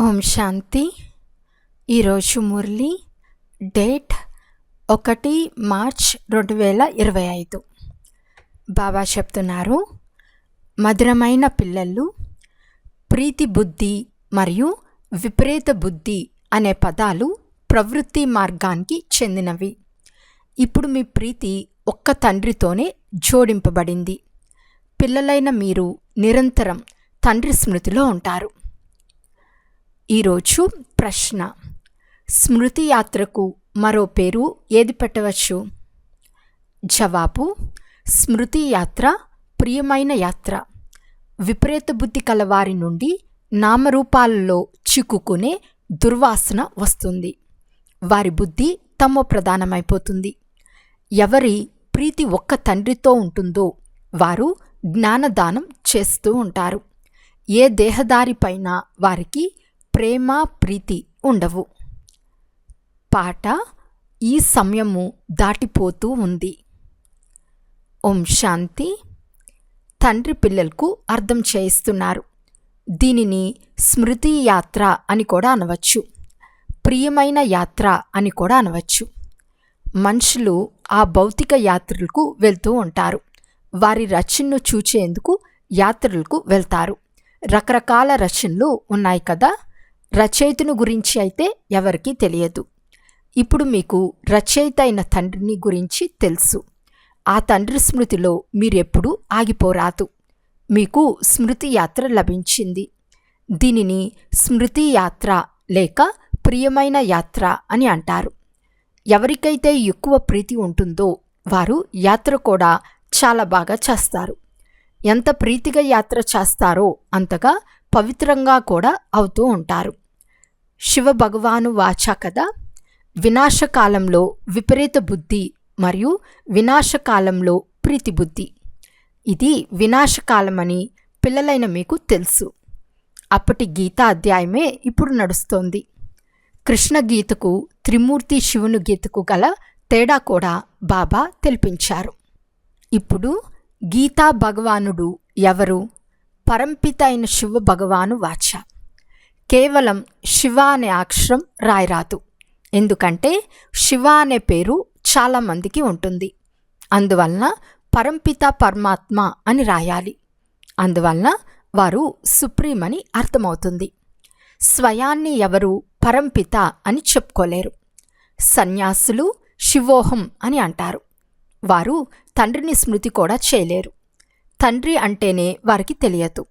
ఓం శాంతి. ఈరోజు మురళి డేట్ ఒకటి మార్చ్ రెండు వేల ఇరవై ఐదు. బాబా చెప్తున్నారు మధురమైన పిల్లలు ప్రీతి బుద్ధి మరియు విపరీత బుద్ధి అనే పదాలు ప్రవృత్తి మార్గానికి చెందినవి. ఇప్పుడు మీ ప్రీతి ఒక్క తండ్రితోనే జోడింపబడింది. పిల్లలైన మీరు నిరంతరం తండ్రి స్మృతిలో ఉంటారు. ఈరోజు ప్రశ్న. స్మృతి యాత్రకు మరో పేరు ఏది పెట్టవచ్చు? జవాబు స్మృతి యాత్ర ప్రియమైన యాత్ర. విపరీత బుద్ధి కలవారి నుండి నామరూపాలలో చిక్కుకునే దుర్వాసన వస్తుంది. వారి బుద్ధి తమ ప్రధానమైపోతుంది. ఎవరి ప్రీతి ఒక్క తండ్రితో ఉంటుందో వారు జ్ఞానదానం చేస్తూ ఉంటారు. ఏ దేహదారిపైన వారికి ప్రేమ ప్రీతి ఉండవు. పాట ఈ సమయము దాటిపోతూ ఉంది. ఓం శాంతి. తండ్రి పిల్లలకు అర్థం చేయిస్తున్నారు. దీనిని స్మృతి యాత్ర అని కూడా అనవచ్చు. ప్రియమైన యాత్ర అని కూడా అనవచ్చు. మనుషులు ఆ భౌతిక యాత్రలకు వెళ్తూ ఉంటారు. వారి రచనను చూచేందుకు యాత్రలకు వెళ్తారు. రకరకాల రచనలు ఉన్నాయి కదా. రచయితను గురించి అయితే ఎవరికీ తెలియదు. ఇప్పుడు మీకు రచయిత అయిన తండ్రిని గురించి తెలుసు. ఆ తండ్రి స్మృతిలో మీరెప్పుడూ ఆగిపోరాదు. మీకు స్మృతి యాత్ర లభించింది. దీనిని స్మృతి యాత్ర లేక ప్రియమైన యాత్ర అని అంటారు. ఎవరికైతే ఎక్కువ ప్రీతి ఉంటుందో వారు యాత్ర కూడా చాలా బాగా చేస్తారు. ఎంత ప్రీతిగా యాత్ర చేస్తారో అంతగా పవిత్రంగా కూడా అవుతూ ఉంటారు. శివ భగవాను వాచ కదా వినాశకాలంలో విపరీత బుద్ధి మరియు వినాశకాలంలో ప్రీతి బుద్ధి. ఇది వినాశకాలమని పిల్లలైన మీకు తెలుసు. అప్పటి గీతా అధ్యాయమే ఇప్పుడు నడుస్తోంది. కృష్ణ గీతకు త్రిమూర్తి శివుని గీతకు గల తేడా కూడా బాబా తెలిపించారు. ఇప్పుడు గీతా భగవానుడు ఎవరు? పరంపిత అయిన శివ భగవాను వాచ. కేవలం శివ అనే అక్షరం రాయరాదు. ఎందుకంటే శివ అనే పేరు చాలామందికి ఉంటుంది. అందువలన పరంపిత పరమాత్మ అని రాయాలి. అందువలన వారు సుప్రీం అని అర్థమవుతుంది. స్వయాన్ని ఎవరు పరంపిత అని చెప్పుకోలేరు. సన్యాసులు శివోహం అని అంటారు. వారు తండ్రిని స్మృతి కూడా చేయలేరు. తండ్రి అంటేనే వారికి తెలియదు.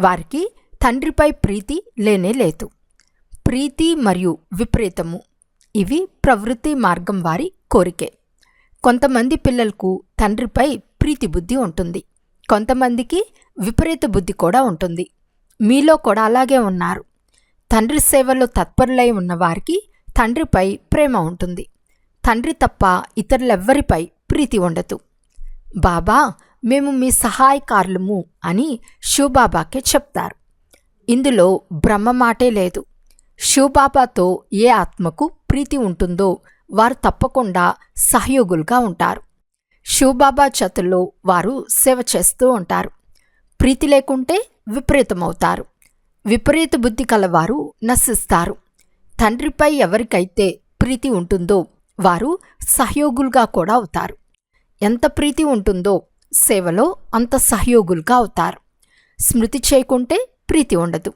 వారికి తండ్రిపై ప్రీతి లేనే లేదు. ప్రీతి మరియు విపరీతము ఇవి ప్రవృత్తి మార్గం వారి కోరికే. కొంతమంది పిల్లలకు తండ్రిపై ప్రీతి బుద్ధి ఉంటుంది. కొంతమందికి విపరీత బుద్ధి కూడా ఉంటుంది. మీలో కూడా అలాగే ఉన్నారు. తండ్రి సేవలో తత్పరులై ఉన్నవారికి తండ్రిపై ప్రేమ ఉంటుంది. తండ్రి తప్ప ఇతరులెవ్వరిపై ప్రీతి ఉండదు. బాబా మేము మీ సహాయకారులము అని శివబాబాకే చెప్తారు. ఇందులో బ్రహ్మ మాటే లేదు. శివబాబాతో ఏ ఆత్మకు ప్రీతి ఉంటుందో వారు తప్పకుండా సహయోగులుగా ఉంటారు. శివబాబా చేతుల్లో వారు సేవ చేస్తూ ఉంటారు. ప్రీతి లేకుంటే విపరీతమవుతారు. విపరీత బుద్ధి కలవారు నశిస్తారు. తండ్రిపై ఎవరికైతే ప్రీతి ఉంటుందో వారు సహయోగులుగా కూడా అవుతారు. ఎంత ప్రీతి ఉంటుందో సేవలో అంత సహయోగులుగా అవుతారు. స్మృతి చేయకుంటే ప్రీతి ఉండదు.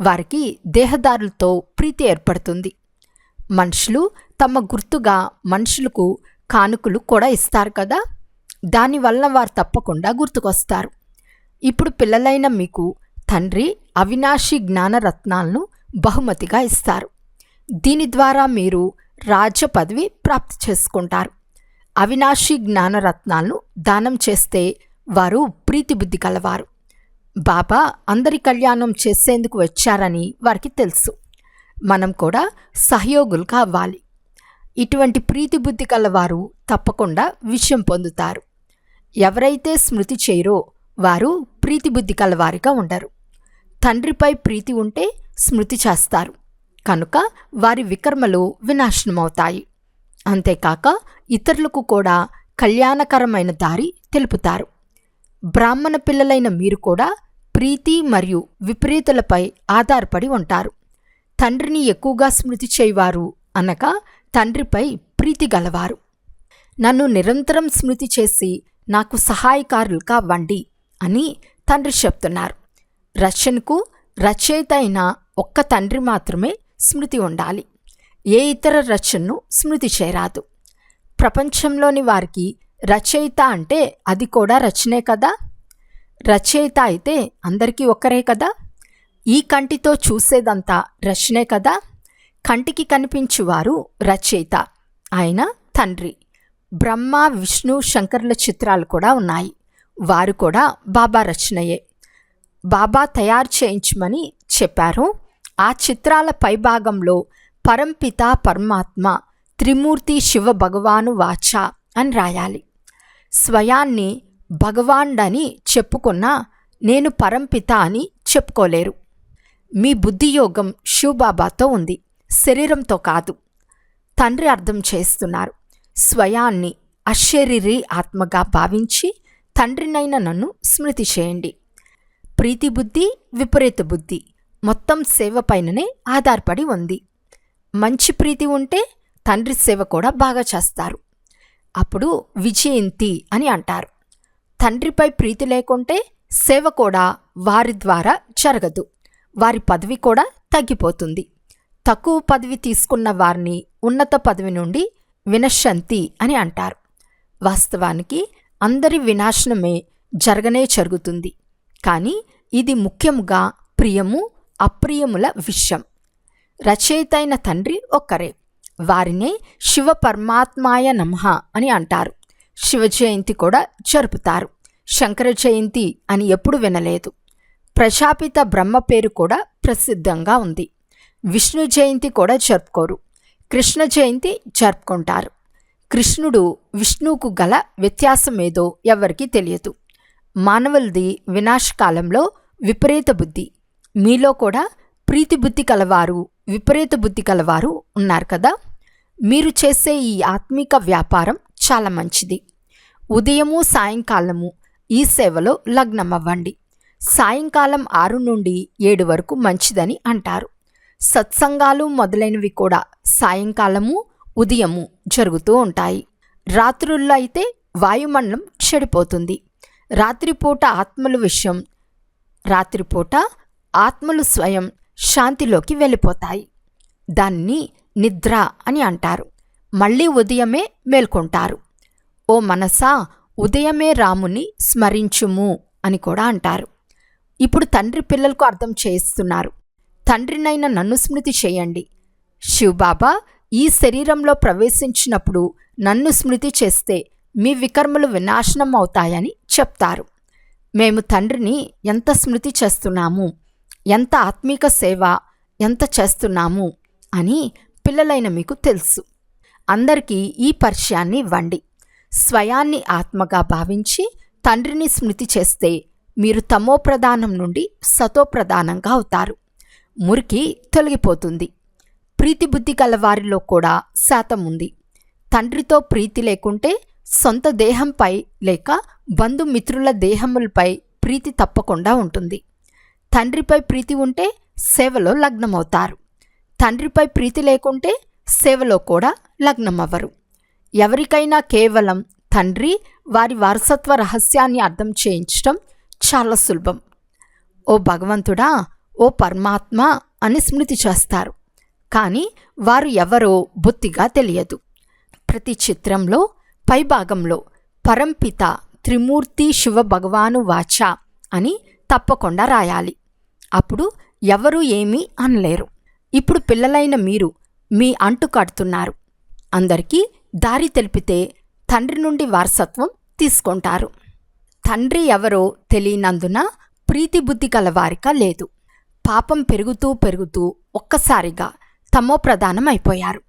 వారికి దేహదారులతో ప్రీతి ఏర్పడుతుంది. మనుషులు తమ గుర్తుగా మనుషులకు కానుకలు కూడా ఇస్తారు కదా? దానివల్ల వారు తప్పకుండా గుర్తుకొస్తారు. ఇప్పుడు పిల్లలైన మీకు తండ్రి అవినాశి జ్ఞానరత్నాలను బహుమతిగా ఇస్తారు. దీని ద్వారా మీరు రాజ్య పదవి ప్రాప్తి చేసుకుంటారు. అవినాశి జ్ఞానరత్నాలను దానం చేస్తే వారు ప్రీతిబుద్ధి కలవారు. బాబా అందరి కళ్యాణం చేసేందుకు వచ్చారని వారికి తెలుసు. మనం కూడా సహయోగులుగా అవ్వాలి. ఇటువంటి ప్రీతిబుద్ధి కలవారు తప్పకుండా విషయం పొందుతారు. ఎవరైతే స్మృతి చేయరో వారు ప్రీతిబుద్ధి కలవారిగా ఉండరు. తండ్రిపై ప్రీతి ఉంటే స్మృతి చేస్తారు. కనుక వారి వికర్మలు వినాశనమవుతాయి. అంతేకాక ఇతరులకు కూడా కళ్యాణకరమైన దారి తెలుపుతారు. బ్రాహ్మణ పిల్లలైన మీరు కూడా ప్రీతి మరియు విపరీతులపై ఆధారపడి ఉంటారు. తండ్రిని ఎక్కువగా స్మృతి చేయవారు అనగా తండ్రిపై ప్రీతి గలవారు. నన్ను నిరంతరం స్మృతి చేసి నాకు సహాయకారులు కావండి అని తండ్రి చెప్తున్నారు. రచనకు రచయిత అయిన ఒక్క తండ్రి మాత్రమే స్మృతి ఉండాలి. ఏ ఇతర రచనను స్మృతి చేరాదు ప్రపంచంలోని వారికి రచయిత అంటే అది కూడా రచనే కదా? రచయిత అయితే అందరికీ ఒక్కరే కదా? ఈ కంటితో చూసేదంతా రచనే కదా? కంటికి కనిపించువారు రచయిత ఆయన తండ్రి. బ్రహ్మ విష్ణు శంకర్ల చిత్రాలు కూడా ఉన్నాయి. వారు కూడా బాబా రచనయే. బాబా తయారు చేయించమని చెప్పారు. ఆ చిత్రాల పైభాగంలో పరంపిత పరమాత్మ త్రిమూర్తి శివ భగవాను వాచ అని రాయాలి. స్వయాన్ని భగవాండని చెప్పుకున్నా నేను పరంపిత అని చెప్పుకోలేరు. మీ బుద్ధియోగం శివబాబాతో ఉంది శరీరంతో కాదు. తండ్రి అర్థం చేస్తున్నారు. స్వయాన్ని అశరీరి ఆత్మగా భావించి తండ్రినైన నన్ను స్మృతి చేయండి. ప్రీతి బుద్ధి విపరీత బుద్ధి మొత్తం సేవ పైననే ఆధారపడి ఉంది. మంచి ప్రీతి ఉంటే తండ్రి సేవ కూడా బాగా చేస్తారు. అప్పుడు విజయంతి అని అంటారు. తండ్రిపై ప్రీతి లేకుంటే సేవ కూడా వారి ద్వారా జరగదు. వారి పదవి కూడా తగ్గిపోతుంది. తక్కువ పదవి తీసుకున్న వారిని ఉన్నత పదవి నుండి వినశంతి అని అంటారు. వాస్తవానికి అందరి వినాశనమే జరగనే జరుగుతుంది. కానీ ఇది ముఖ్యముగా ప్రియము అప్రియముల విషయం. రచయిత అయిన తండ్రి ఒక్కరే. వారిని శివ పరమాత్మాయ నమః అని అంటారు. శివ జయంతి కూడా జరుపుతారు. శంకర జయంతి అని ఎప్పుడు వినలేదు. ప్రజాపిత బ్రహ్మ పేరు కూడా ప్రసిద్ధంగా ఉంది. విష్ణు జయంతి కూడా జరుపుకోరు. కృష్ణ జయంతి జరుపుకుంటారు. కృష్ణుడు విష్ణువుకు గల వ్యత్యాసమేదో ఎవరికీ తెలియదు. మానవులది వినాశకాలంలో విపరీత బుద్ధి. మీలో కూడా ప్రీతి బుద్ధి కలవారు విపరీత బుద్ధి కలవారు ఉన్నారు కదా. మీరు చేసే ఈ ఆత్మిక వ్యాపారం చాలా మంచిది. ఉదయము సాయంకాలము ఈ సేవలో లగ్నమవ్వండి. సాయంకాలం ఆరు నుండి ఏడు వరకు మంచిదని అంటారు. సత్సంగాలు మొదలైనవి కూడా సాయంకాలము ఉదయము జరుగుతూ ఉంటాయి. రాత్రుల్లో అయితే వాయుమండలం చెడిపోతుంది. రాత్రిపూట ఆత్మల విషయం రాత్రిపూట ఆత్మలు స్వయం శాంతిలోకి వెళ్ళిపోతాయి. దాన్ని నిద్ర అని అంటారు. మళ్ళీ ఉదయమే మేల్కొంటారు. ఓ మనసా ఉదయమే రాముని స్మరించుము అని కూడా అంటారు. ఇప్పుడు తండ్రి పిల్లలకు అర్థం చేయిస్తున్నారు. తండ్రినైన నన్ను స్మృతి చేయండి. శివబాబా ఈ శరీరంలో ప్రవేశించినప్పుడు నన్ను స్మృతి చేస్తే మీ వికర్మలు వినాశనం అవుతాయని చెప్తారు. మేము తండ్రిని ఎంత స్మృతి చేస్తున్నాము? ఎంత ఆత్మీక సేవ ఎంత చేస్తున్నాము అని పిల్లలైన మీకు తెలుసు. అందరికీ ఈ పరిచయాన్ని ఇవ్వండి. స్వయాన్ని ఆత్మగా భావించి తండ్రిని స్మృతి చేస్తే మీరు తమో ప్రధానం నుండి సతో ప్రధానంగా అవుతారు. మురికి తొలగిపోతుంది. ప్రీతి బుద్ధి కూడా శాతం ఉంది. తండ్రితో ప్రీతి లేకుంటే సొంత దేహంపై లేక బంధుమిత్రుల దేహములపై ప్రీతి తప్పకుండా ఉంటుంది. తండ్రిపై ప్రీతి ఉంటే సేవలో లగ్నమవుతారు. తండ్రిపై ప్రీతి లేకుంటే సేవలో కూడా లగ్నమవ్వరు. ఎవరికైనా కేవలం తండ్రి వారి వారసత్వ రహస్యాన్ని అర్థం చేయించడం చాలా సులభం. ఓ భగవంతుడా ఓ పరమాత్మ అని స్మృతి చేస్తారు. కానీ వారు ఎవరో బొత్తిగా తెలియదు. ప్రతి చిత్రంలో పైభాగంలో పరంపిత త్రిమూర్తి శివ భగవాను వాచ అని తప్పకుండా రాయాలి. అప్పుడు ఎవరు ఏమీ అనలేరు. ఇప్పుడు పిల్లలైన మీరు మీ అంటు కడుతున్నారు. అందరికీ దారి తెలిపితే తండ్రి నుండి వారసత్వం తీసుకుంటారు. తండ్రి ఎవరో తెలియనందున ప్రీతి బుద్ధి కలవారిక లేదు. పాపం పెరుగుతూ పెరుగుతూ ఒక్కసారిగా తమో ప్రధానం అయిపోయారు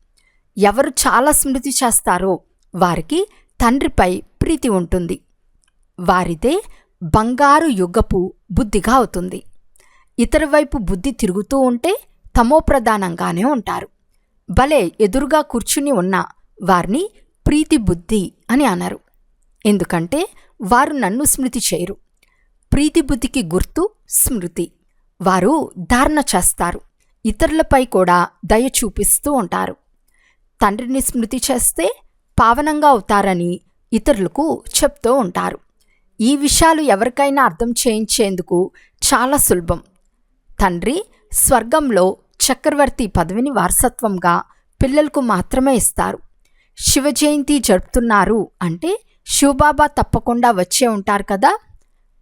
ఎవరు చాలా స్మృతి చేస్తారో వారికి తండ్రిపై ప్రీతి ఉంటుంది. వారిదే బంగారు యుగపు బుద్ధిగా అవుతుంది. ఇతర వైపు బుద్ధి తిరుగుతూ ఉంటే తమోప్రధానంగానే ఉంటారు. భలే ఎదురుగా కూర్చుని ఉన్న వారిని ప్రీతి బుద్ధి అని అనరు. ఎందుకంటే వారు నన్ను స్మృతి చేయరు. ప్రీతి బుద్ధికి గుర్తు స్మృతి. వారు ధారణ చేస్తారు. ఇతరులపై కూడా దయ చూపిస్తూ ఉంటారు. తండ్రిని స్మృతి చేస్తే పావనంగా అవుతారని ఇతరులకు చెప్తూ ఉంటారు. ఈ విషయాలు ఎవరికైనా అర్థం చేయించేందుకు చాలా సులభం. తండ్రి స్వర్గంలో చక్రవర్తి పదవిని వారసత్వంగా పిల్లలకు మాత్రమే ఇస్తారు. శివ జయంతి జరుపుతున్నారు అంటే శివబాబా తప్పకుండా వచ్చే ఉంటారు కదా?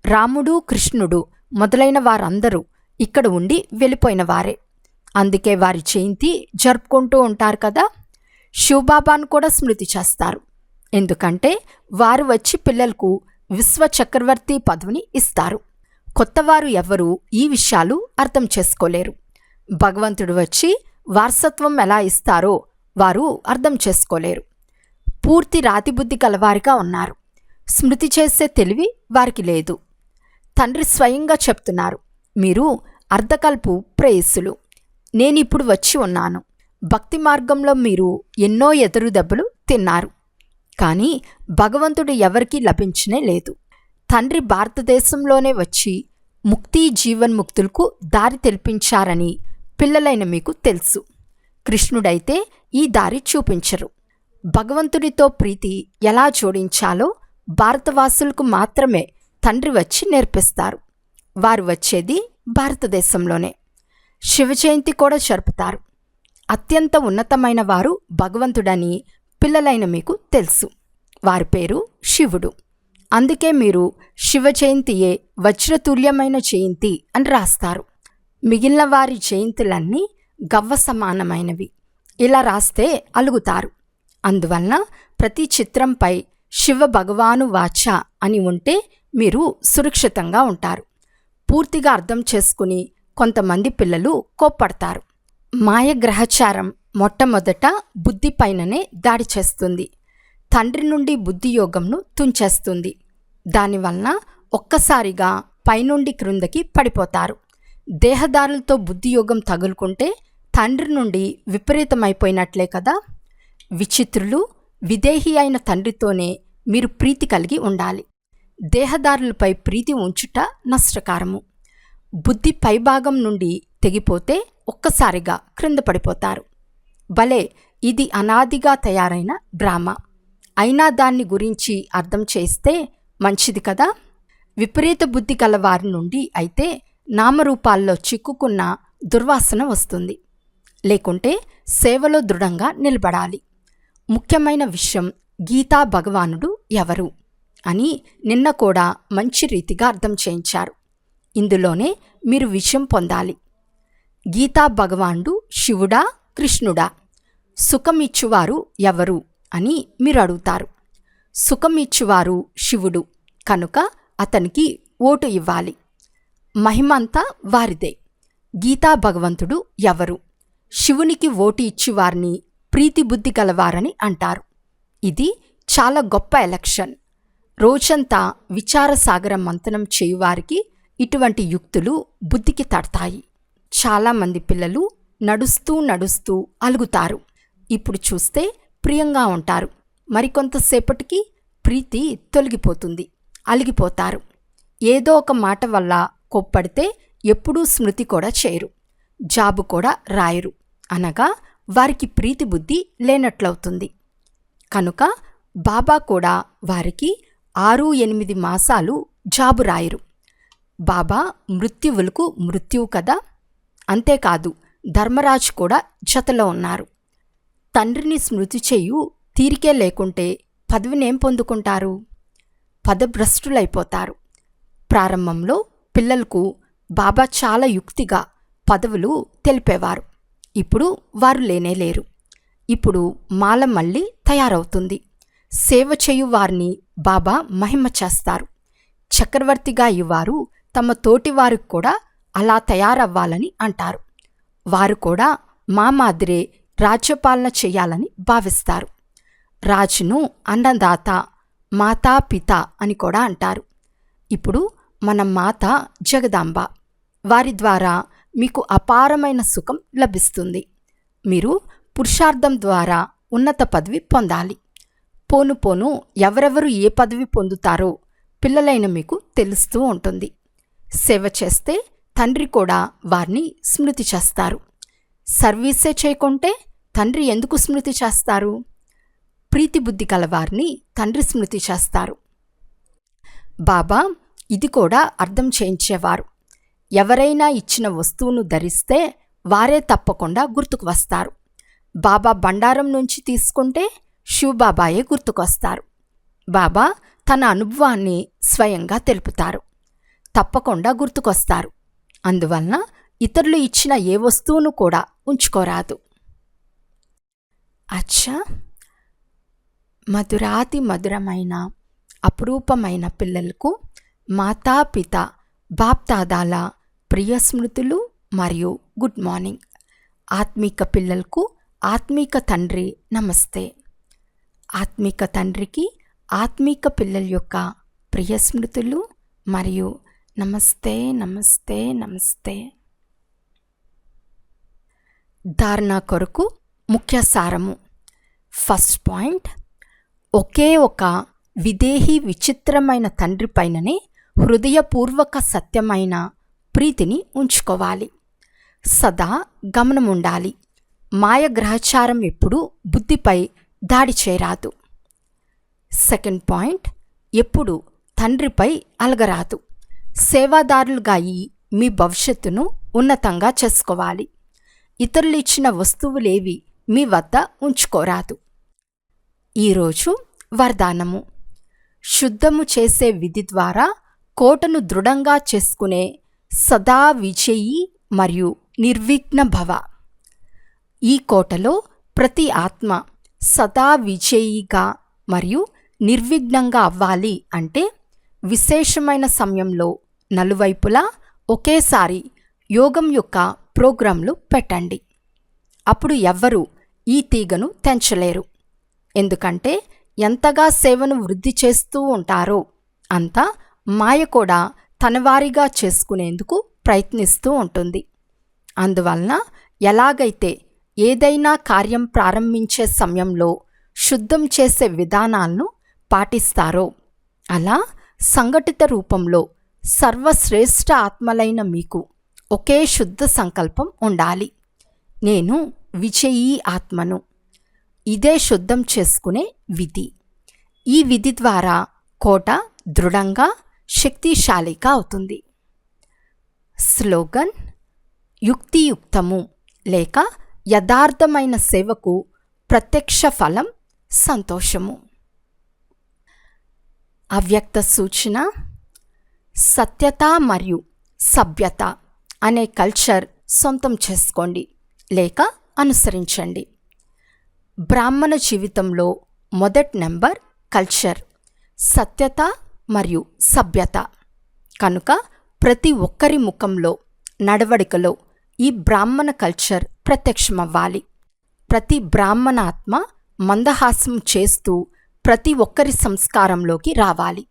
రాముడు కృష్ణుడు మొదలైన వారందరూ ఇక్కడ ఉండి వెళ్ళిపోయిన వారే. అందుకే వారి జయంతి జరుపుకుంటూ ఉంటారు కదా? శివబాబాను కూడా స్మృతి చేస్తారు. ఎందుకంటే వారు వచ్చి పిల్లలకు విశ్వ చక్రవర్తి పదవిని ఇస్తారు. కొత్తవారు ఎవ్వరూ ఈ విషయాలు అర్థం చేసుకోలేరు. భగవంతుడు వచ్చి వారసత్వం ఎలా ఇస్తారో వారు అర్థం చేసుకోలేరు. పూర్తి రాతిబుద్ధి కలవారిగా ఉన్నారు. స్మృతి చేసే తెలివి వారికి లేదు. తండ్రి స్వయంగా చెప్తున్నారు మీరు అర్ధకల్పు ప్రేయస్సులు. నేనిప్పుడు వచ్చి ఉన్నాను. భక్తి మార్గంలో మీరు ఎన్నో ఎదురు దెబ్బలు తిన్నారు. కానీ భగవంతుడు ఎవరికీ లభించనే లేదు. తండ్రి భారతదేశంలోనే వచ్చి ముక్తి జీవన్ముక్తులకు దారి తెలిపించారని పిల్లలైన మీకు తెలుసు. కృష్ణుడైతే ఈ దారి చూపించరు. భగవంతుడితో ప్రీతి ఎలా జోడించాలో భారతవాసులకు మాత్రమే తండ్రి వచ్చి నేర్పిస్తారు. వారు వచ్చేది భారతదేశంలోనే. శివ జయంతి కూడా జరుపుతారు. అత్యంత ఉన్నతమైన వారు భగవంతుడని పిల్లలైన మీకు తెలుసు. వారి పేరు శివుడు. అందుకే మీరు శివ జయంతియే వజ్రతుల్యమైన జయంతి అని రాస్తారు. మిగిలిన వారి జయంతులన్నీ గవ్వ సమానమైనవి. ఇలా రాస్తే అలుగుతారు. అందువలన ప్రతి చిత్రంపై శివ భగవాను వాచ అని ఉంటే మీరు సురక్షితంగా ఉంటారు. పూర్తిగా అర్థం చేసుకుని కొంతమంది పిల్లలు కోప్పడతారు. మాయ గ్రహచారం మొట్టమొదట బుద్ధి పైననే దాడి చేస్తుంది. తండ్రి నుండి బుద్ధి యోగంను తుంచేస్తుంది. దానివలన ఒక్కసారిగా పైనుండి క్రిందకి పడిపోతారు. దేహదారులతో బుద్ధియోగం తగులుకుంటే తండ్రి నుండి విపరీతమైపోయినట్లే కదా? విచిత్రులు విదేహి అయిన తండ్రితోనే మీరు ప్రీతి కలిగి ఉండాలి. దేహదారులపై ప్రీతి ఉంచుట నష్టకారము. బుద్ధి పైభాగం నుండి తెగిపోతే ఒక్కసారిగా క్రింద పడిపోతారు. భలే ఇది అనాదిగా తయారైన డ్రామా. అయినా దాన్ని గురించి అర్థం చేస్తే మంచిది కదా? విపరీత బుద్ధి గల వారి నుండి అయితే నామరూపాల్లో చిక్కుకున్న దుర్వాసన వస్తుంది. లేకుంటే సేవలో దృఢంగా నిలబడాలి. ముఖ్యమైన విషయం గీతా భగవానుడు ఎవరు? అని నిన్న కూడా మంచి రీతిగా అర్థం చేయించారు. ఇందులోనే మీరు విషయం పొందాలి. గీతా భగవానుడు శివుడా? కృష్ణుడా సుఖమిచ్చువారు ఎవరు అని మీరు అడుగుతారు సుఖమిచ్చువారు శివుడు కనుక అతనికి ఓటు ఇవ్వాలి. మహిమంతా వారిదే. గీతా భగవంతుడు ఎవరు? శివునికి ఓటు ఇచ్చివారిని ప్రీతి బుద్ధి గలవారని అంటారు. ఇది చాలా గొప్ప ఎలక్షన్. రోజంతా విచారసాగరం మంతనం చేయువారికి ఇటువంటి యుక్తులు బుద్ధికి తడతాయి. చాలామంది పిల్లలు నడుస్తూ నడుస్తూ అలుగుతారు. ఇప్పుడు చూస్తే ప్రియంగా ఉంటారు. మరికొంతసేపటికి ప్రీతి తొలగిపోతుంది. అలిగిపోతారు. ఏదో ఒక మాట వల్ల కొప్పడితే ఎప్పుడూ స్మృతి కూడా చేయరు. జాబు కూడా రాయరు. అనగా వారికి ప్రీతి బుద్ధి లేనట్లవుతుంది. కనుక బాబా కూడా వారికి ఆరు ఎనిమిది మాసాలు జాబు రాయరు. బాబా మృత్యువులకు మృత్యువు కదా? అంతేకాదు ధర్మరాజు కూడా జతలో ఉన్నారు. తండ్రిని స్మృతి చేయు తీరికే లేకుంటే పదవినేం పొందుకుంటారు? పదభ్రష్టులైపోతారు. ప్రారంభంలో పిల్లలకు బాబా చాలా యుక్తిగా పదవులు తెలిపేవారు. ఇప్పుడు వారు లేనేలేరు ఇప్పుడు మాల మళ్ళీ తయారవుతుంది. సేవ చేయు వారిని బాబా మహిమ చేస్తారు. చక్రవర్తిగా ఇవ్వారు తమ తోటివారికి కూడా అలా తయారవ్వాలని అంటారు. వారు కూడా మా మాదిరే రాజ్యపాలన చేయాలని భావిస్తారు. రాజును అన్నదాత మాతా పిత అని కూడా అంటారు. ఇప్పుడు మన మాత జగదాంబ. వారి ద్వారా మీకు అపారమైన సుఖం లభిస్తుంది. మీరు పురుషార్థం ద్వారా ఉన్నత పదవి పొందాలి. పోను పోను ఎవరెవరు ఏ పదవి పొందుతారో పిల్లలైన మీకు తెలుస్తూ ఉంటుంది. సేవ చేస్తే తండ్రి కూడా వారిని స్మృతి చేస్తారు. సర్వీసే చేయకుంటే తండ్రి ఎందుకు స్మృతి చేస్తారు? ప్రీతి బుద్ధి గలవారిని తండ్రి స్మృతి చేస్తారు. బాబా ఇది కూడా అర్థం చేయించేవారు. ఎవరైనా ఇచ్చిన వస్తువును ధరిస్తే వారే తప్పకుండా గుర్తుకు వస్తారు. బాబా బండారం నుంచి తీసుకుంటే శివబాబాయే గుర్తుకొస్తారు బాబా తన అనుభవాన్ని స్వయంగా తెలుపుతారు. తప్పకుండా గుర్తుకొస్తారు. అందువలన ఇతరులు ఇచ్చిన ఏ వస్తువును కూడా ఉంచుకోరాదు. అచ్చా! మధురాతి మధురమైన అపురూపమైన పిల్లలకు మాతాపిత బాప్తాదాల ప్రియ స్మృతులు మరియు గుడ్ మార్నింగ్. ఆత్మీక పిల్లలకు ఆత్మీక తండ్రి నమస్తే. ఆత్మీక తండ్రికి ఆత్మీక పిల్లల యొక్క ప్రియ స్మృతులు మరియు నమస్తే నమస్తే నమస్తే. ధారణ కొరకు ముఖ్య సారము. ఫస్ట్ పాయింట్ ఒకే ఒక విదేహి విచిత్రమైన తండ్రి పైననే హృదయపూర్వక సత్యమైన ప్రీతిని ఉంచుకోవాలి. సదా గమనముండాలి. మాయగ్రహచారం ఎప్పుడూ బుద్ధిపై దాడి చేయరాదు. సెకండ్ పాయింట్ ఎప్పుడు తండ్రిపై అలగరాదు. సేవాదారులుగా అయి మీ భవిష్యత్తును ఉన్నతంగా చేసుకోవాలి. ఇతరులు ఇచ్చిన వస్తువులేవి మీ వద్ద ఉంచుకోరాదు. ఈరోజు వరదానము. శుద్ధము చేసే విధి ద్వారా కోటను దృఢంగా చేసుకునే సదా విజయీ మరియు నిర్విఘ్న భవ. ఈ కోటలో ప్రతి ఆత్మ సదా విజయీగా మరియు నిర్విఘ్నంగా అవ్వాలి అంటే విశేషమైన సమయంలో నలువైపులా ఒకేసారి యోగం యొక్క ప్రోగ్రాంలు పెట్టండి. అప్పుడు ఎవ్వరూ ఈ తీగను తెంచలేరు. ఎందుకంటే ఎంతగా సేవను వృద్ధి చేస్తూ ఉంటారో అంత మాయ కూడా తనవారిగా చేసుకునేందుకు ప్రయత్నిస్తూ ఉంటుంది. అందువలన ఎలాగైతే ఏదైనా కార్యం ప్రారంభించే సమయంలో శుద్ధం చేసే విధానాలను పాటిస్తారో అలా సంఘటిత రూపంలో సర్వశ్రేష్ఠ ఆత్మలైన మీకు ఒకే శుద్ధ సంకల్పం ఉండాలి. నేను విజయీ ఆత్మను ఇదే శుద్ధం చేసుకునే విధి. ఈ విధి ద్వారా కోట దృఢంగా శక్తిశాలిగా అవుతుంది. స్లోగన్ యుక్తియుక్తము లేక యథార్థమైన సేవకు ప్రత్యక్ష ఫలం సంతోషము. అవ్యక్త సూచన సత్యత మరియు సభ్యత అనే కల్చర్ సొంతం చేసుకోండి లేక అనుసరించండి. బ్రాహ్మణ జీవితంలో మొదటి నెంబర్ కల్చర్ సత్యత మరియు సభ్యత. కనుక ప్రతి ఒక్కరి ముఖంలో నడవడికలో ఈ బ్రాహ్మణ కల్చర్ ప్రత్యక్షమవ్వాలి. ప్రతి బ్రాహ్మణ ఆత్మ మందహాసం చేస్తూ ప్రతి ఒక్కరి సంస్కారంలోకి రావాలి.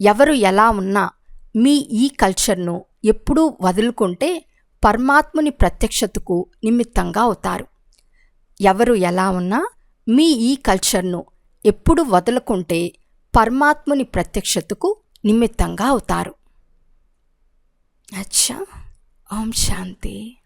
ఎవరు ఎలా ఉన్నా మీ ఈ కల్చర్ను ఎప్పుడూ వదులుకుంటే పరమాత్ముని ప్రత్యక్షతకు నిమిత్తంగా అవుతారు. ఎవరు ఎలా ఉన్నా మీ ఈ కల్చర్ను ఎప్పుడు వదులుకుంటే పరమాత్ముని ప్రత్యక్షతకు నిమిత్తంగా అవుతారు. అచ్చా! ఓం శాంతి.